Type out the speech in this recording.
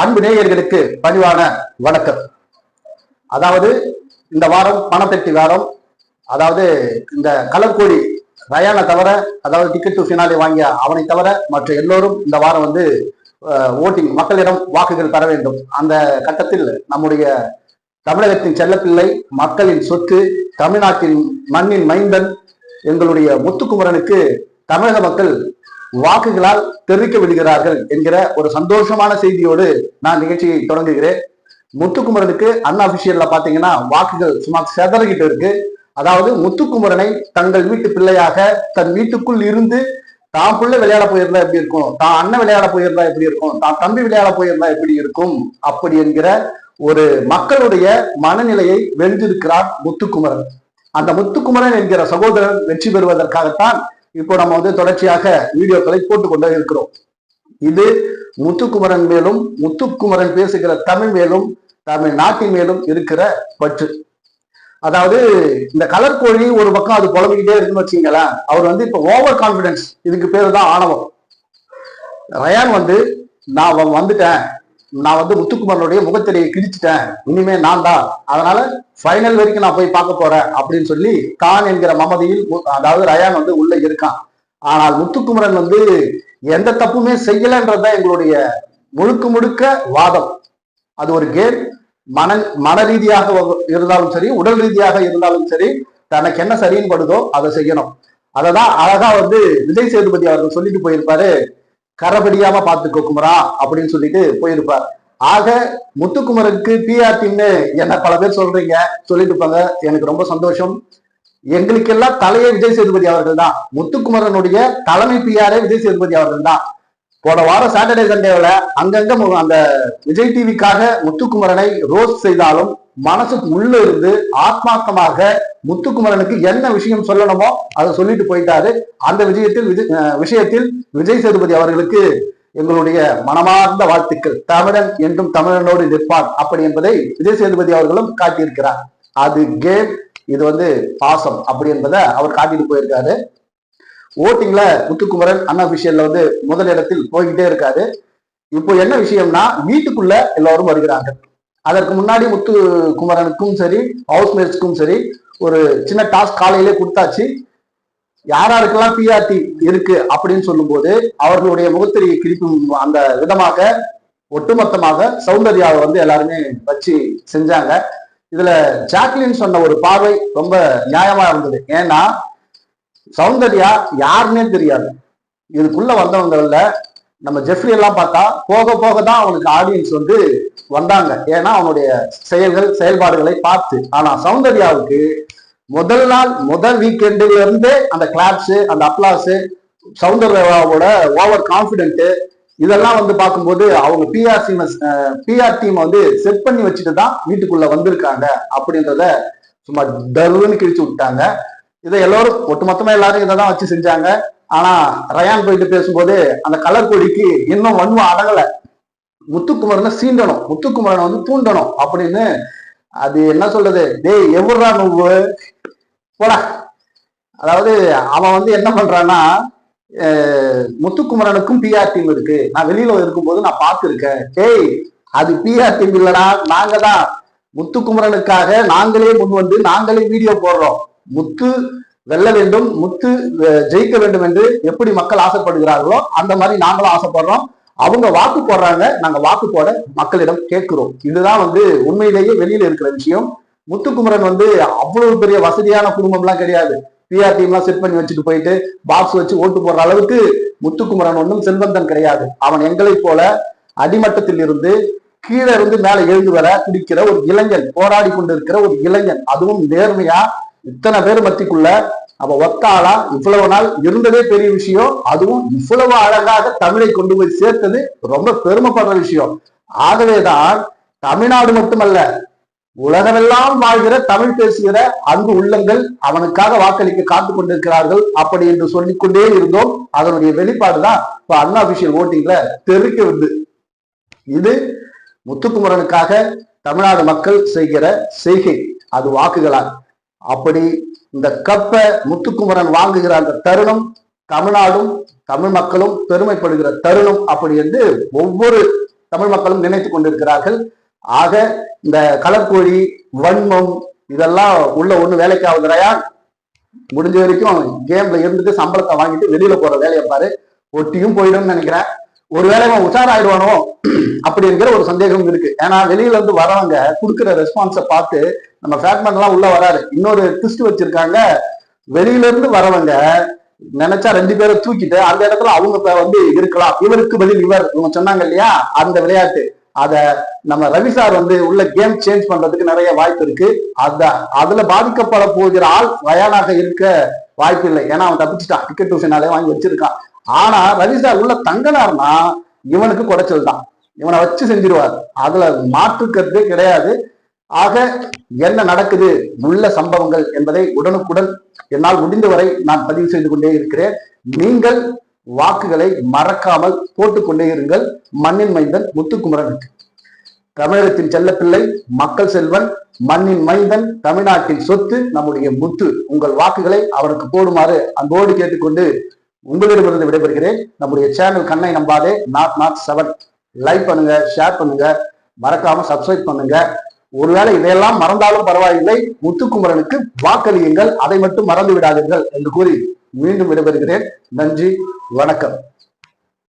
அன்பு நேயர்களுக்கு பணிவான வணக்கம். அதாவது இந்த வாரம் பணத்தட்டி வாரம். அதாவது இந்த கலர்கோழி ரயானை தவிர அதாவது டிக்கெட் டு ஃபினாலே வாங்கிய அவனை தவிர மற்ற எல்லோரும் இந்த வாரம் வந்து ஓட்டிங் மக்களிடம் வாக்குகள் பெற வேண்டும். அந்த கட்டத்தில் நம்முடைய தமிழகத்தின் செல்லப்பிள்ளை மக்களின் சொத்து தமிழ்நாட்டின் மண்ணின் மைந்தன் எங்களுடைய முத்துக்குமரனுக்கு தமிழக மக்கள் வாக்குகளால் தெரிவிக்க விடுகிறார்கள் என்கிற ஒரு சந்தோஷமான செய்தியோடு நான் நிகழ்ச்சியை தொடங்குகிறேன். முத்துக்குமரனுக்கு அன்அபிஷியல்ல பாத்தீங்கன்னா வாக்குகள் சும்மா செதறிக்கிட்டு இருக்கு. அதாவது முத்துக்குமரனை தங்கள் வீட்டு பிள்ளையாக தன் வீட்டுக்குள் இருந்து தான் புள்ள விளையாட போயிருந்தா எப்படி இருக்கும்? தான் அண்ணன் விளையாட போயிருந்தா எப்படி இருக்கும்? தான் தம்பி விளையாட போயிருந்தா எப்படி இருக்கும்? அப்படி என்கிற ஒரு மக்களுடைய மனநிலையை வென்றிருக்கிறார் முத்துக்குமரன். அந்த முத்துக்குமரன் என்கிற சகோதரன் வெற்றி பெறுவதற்காகத்தான் இப்போ நம்ம வந்து தொடர்ச்சியாக வீடியோக்களை போட்டுக்கொண்டே இருக்கிறோம். இது முத்துக்குமரன் மேலும் முத்துக்குமரன் பேசுகிற தமிழ் மேலும் தமிழ் நாட்டின் மேலும் இருக்கிற பற்று. அதாவது இந்த கலர் கோழி ஒரு பக்கம் அது புலம்பிக்கிட்டே இருக்குன்னு வச்சுங்களேன் அவர் வந்து இப்ப ஓவர் கான்பிடன்ஸ் இதுக்கு பேரு தான் ஆணவம். ரயான் வந்து நான் வந்துட்டேன் நான் வந்து முத்துக்குமரனுடைய முகத்திரையை கிழிச்சிட்டேன். இனிமே நான் தான் அதனால ஃபைனல் வரைக்கும் நான் போய் பார்க்க போறேன் அப்படின்னு சொல்லி கான் என்கிற மமதியில் அதாவது ரயான் வந்து உள்ள இருக்கான். ஆனால் முத்துக்குமரன் வந்து எந்த தப்புமே செய்யலைன்றதுதான் எங்களுடைய முழுக்க முழுக்க வாதம். அது ஒரு கேம் மன மன ரீதியாக இருந்தாலும் சரி உடல் ரீதியாக இருந்தாலும் சரி தனக்கு என்ன சரின்னு படுதோ அதை செய்யணும். அததான் அழகா வந்து விஜய் சேதுபதி அவர்கள் சொல்லிட்டு போயிருப்பாரு. கரபடியாம பாத்துக்கோ குமரா அப்படின்னு சொல்லிட்டு போயிருப்பார். ஆக முத்துக்குமரனுக்கு பிஆர் டீம்னு என்ன பல பேர் சொல்றீங்க சொல்லிட்டு இருப்பாங்க. எனக்கு ரொம்ப சந்தோஷம். எங்களுக்கெல்லாம் தலையே விஜய் சேதுபதி அவர்கள் தான். முத்துக்குமரனுடைய தலைமை பிஆரே விஜய் சேதுபதி அவர்கள் தான். போன வாரம் சாட்டர்டே சண்டேவில் அங்கங்க அந்த விஜய் டிவிக்காக முத்துக்குமரனை ரோஸ் செய்தாலும் மனசுக்கு உள்ள இருந்து ஆத்மார்த்தமாக முத்துக்குமரனுக்கு என்ன விஷயம் சொல்லணுமோ அதை சொல்லிட்டு போயிட்டாரு. அந்த விஜயத்தில் விஜய் விஷயத்தில் விஜய் சேதுபதி அவர்களுக்கு எங்களுடைய மனமார்ந்த வாழ்த்துக்கள். தமிழன் என்றும் தமிழனோடு நிற்பான். அப்படி என்பதை விஜய் சேதுபதி அவர்களும் காட்டியிருக்கிறார். அது கேம் இது வந்து பாசம். அப்படி என்பதை அவர் காட்டிட்டு போயிருக்காரு. ஓட்டிங்ல முத்துக்குமரன் அன்அபிஷியல்ல வந்து முதல் இடத்தில் போய்கிட்டே இருக்காரு. இப்போ என்ன விஷயம்னா வீட்டுக்குள்ள எல்லாரும் வருகிறாங்க. அதற்கு முன்னாடி முத்து குமரனுக்கும் சரி ஹவுஸ்மேட்ஸ்க்கும் சரி ஒரு சின்ன டாஸ்க் காலையிலே கொடுத்தாச்சு. யார் பிஆர்டி இருக்கு அப்படின்னு சொல்லும்போது அவர்களுடைய முகத்திரையை கிழிக்கும் அந்த விதமாக ஒட்டுமொத்தமாக சௌந்தர்யாவை வந்து எல்லாருமே வச்சு செஞ்சாங்க. இதுல ஜாக்லின் சொன்ன ஒரு பார்வை ரொம்ப நியாயமா இருந்தது. ஏன்னா சௌந்தர்யா யாருன்னே தெரியாது. இதுக்குள்ள வந்தவங்கள்ல நம்ம ஜெஃப்ரி எல்லாம் பார்த்தா போக போக தான் அவனுக்கு ஆடியன்ஸ் வந்து வந்தாங்க. ஏன்னா அவனுடைய செயல்கள் செயல்பாடுகளை பார்த்து. ஆனா சௌந்தர்யாவுக்கு முதல் நாள் முதல் வீக்கெண்டுல இருந்தே அந்த கிளாப்ஸ் அந்த அப்ளாஸ் சௌந்தர்யாவோட ஓவர் கான்பிடென்ட் இதெல்லாம் வந்து பார்க்கும்போது அவங்க பிஆர் டீம் பிஆர் டீம் வந்து செட் பண்ணி வச்சுட்டு தான் வீட்டுக்குள்ள வந்திருக்காங்க. அப்படின்றத சும்மா டருன்னு கிழிச்சு விட்டாங்க இதை எல்லாரும் ஒட்டுமொத்தமா எல்லாரும் இதை தான் வச்சு செஞ்சாங்க. ஆனா ரயான் போயிட்டு பேசும்போது அந்த கலர் கொடிக்கு இன்னும் வன்மம் அடங்கல. முத்துக்குமரனை சீண்டணும். முத்துக்குமரனை வந்து தூண்டணும் அப்படின்னு அது என்ன சொல்றது? டேய் எவ்வளோ நுவ்வு? போடா. அதாவது அவன் வந்து என்ன பண்றான்னா முத்துக்குமரனுக்கும் பிஆர் டீம் இருக்கு. நான் வெளியில இருக்கும்போது நான் பார்த்துருக்கேன். டேய் அது பிஆர் டீம் இல்லடா. நாங்க தான் முத்துக்குமரனுக்காக நாங்களே முன் வந்து நாங்களே வீடியோ போடுறோம். முத்து வெல்ல வேண்டும் முத்து ஜெயிக்க வேண்டும் என்று எப்படி மக்கள் ஆசைப்படுகிறார்களோ அந்த மாதிரி நாங்களும் ஆசைப்படுறோம். அவங்க வாக்கு போடுறாங்க நாங்க வாக்கு போட மக்களிடம் கேட்கிறோம். இதுதான் வந்து உண்மையிலேயே வெளியில இருக்கிற விஷயம். முத்துக்குமரன் வந்து அவ்வளவு பெரிய வசதியான குடும்பம்லாம் கிடையாது. பிஆர் எல்லாம் செட் பண்ணி வச்சுட்டு போயிட்டு பாக்ஸ் வச்சு ஓட்டு போடுற அளவுக்கு முத்துக்குமரன் ஒன்றும் செல்வந்தன் கிடையாது. அவன் எங்களை போல அடிமட்டத்தில் இருந்து கீழே இருந்து மேல எழுந்து வர குடிக்கிற ஒரு இளைஞன் போராடி கொண்டிருக்கிற ஒரு இளைஞன். அதுவும் நேர்மையா இத்தனை பேர் மத்திக்குள்ள அவ ஒத்தாளா இவ்வளவு நாள் இருந்ததே பெரிய விஷயம். அதுவும் இவ்வளவு அழகாக தமிழை கொண்டு போய் சேர்த்தது ரொம்ப பெருமைப்படுற விஷயம். ஆகவேதான் தமிழ்நாடு மட்டுமல்ல உலகமெல்லாம் வாழ்கிற தமிழ் பேசுகிற அன்பு உள்ளங்கள் அவனுக்காக வாக்களிக்க காத்து கொண்டிருக்கிறார்கள் அப்படி என்று சொல்லிக்கொண்டே இருந்தோம். அதனுடைய வெளிப்பாடுதான் இப்ப அன்அபிஷியல் ஓட்டிங்ல தெருக்க வந்து இது முத்துக்குமரனுக்காக தமிழ்நாடு மக்கள் செய்கிற செய்கை. அது வாக்குகளால். அப்படி இந்த கப்பை முத்துக்குமரன் வாங்குகிற அந்த தருணம் தமிழ்நாடும் தமிழ் மக்களும் பெருமைப்படுகிற தருணம் அப்படி என்று ஒவ்வொரு தமிழ் மக்களும் நினைத்து கொண்டிருக்கிறார்கள். ஆக இந்த கலர்கோழி வன்மம் இதெல்லாம் உள்ள ஒண்ணு வேலைக்கு ஆகுதுறையா முடிஞ்ச வரைக்கும் கேம்ல இருந்துட்டு சம்பளத்தை வாங்கிட்டு வெளியில போற வேலையை பாரு. ஒட்டியும் போயிடும்னு நினைக்கிறேன். ஒருவேளை அவன் உஷாராயிடுவானோ? அப்படிங்கிற ஒரு சந்தேகம் இருக்கு. ஏன்னா வெளியில இருந்து வரவங்க கொடுக்குற ரெஸ்பான்ஸை பார்த்து நம்ம ஃபேட்மேன் எல்லாம் உள்ள வராரு இன்னொரு ட்விஸ்ட் வச்சிருக்காங்க. வெளியில இருந்து வரவங்க நினைச்சா ரெண்டு பேரை தூக்கிட்டு அந்த இடத்துல அவங்க வந்து இருக்கலாம். இவருக்கு பதில் இவர். இவங்க சொன்னாங்க இல்லையா? அந்த விளையாட்டு. அத நம்ம ரவி சார் வந்து உள்ள கேம் சேஞ்ச் பண்றதுக்கு நிறைய வாய்ப்பு இருக்கு. அத அதுல பாதிக்கப்பட போகிற ஆள் வயானாக இருக்க வாய்ப்பு இல்லை. ஏன்னா அவன் தப்பிச்சுட்டான். டிக்கெட் டியூஷனாலே வாங்கி வச்சிருக்கான். ஆனா ரவி உள்ள தங்கினார்னா இவனுக்கு குடைச்சல் தான். இவனை வச்சு செஞ்சிருவார். அதுல மாற்றுக்கிறதே கிடையாது. ஆக என்ன நடக்குது? உள்ள சம்பவங்கள் என்பதை உடனுக்குடன் என்னால் முடிந்தவரை நான் பதிவு செய்து கொண்டே இருக்கிறேன். நீங்கள் வாக்குகளை மறக்காமல் போட்டுக்கொண்டே இருங்கள். மண்ணின் மைந்தன் முத்துக்குமரனுக்கு. தமிழகத்தின் செல்லப்பிள்ளை மக்கள் செல்வன் மண்ணின் மைந்தன் தமிழ்நாட்டின் சொத்து நம்முடைய முத்து. உங்கள் வாக்குகளை அவருக்கு போடுமாறு அன்போடு கேட்டுக்கொண்டு உங்களிடமிருந்து விடைபெறுகிறேன். நம்முடைய சேனல் கண்ணை நம்பாதே. நாட் நாட் செவன் லைக் பண்ணுங்க ஷேர் பண்ணுங்க. மறக்காம சப்ஸ்கிரைப் பண்ணுங்க. ஒருவேளை இதையெல்லாம் மறந்தாலும் பரவாயில்லை. முத்துக்குமரனுக்கு வாக்களியுங்கள். அதை மட்டும் மறந்து விடாதீர்கள் என்று கூறி மீண்டும் விடைபெறுகிறேன். நன்றி வணக்கம்.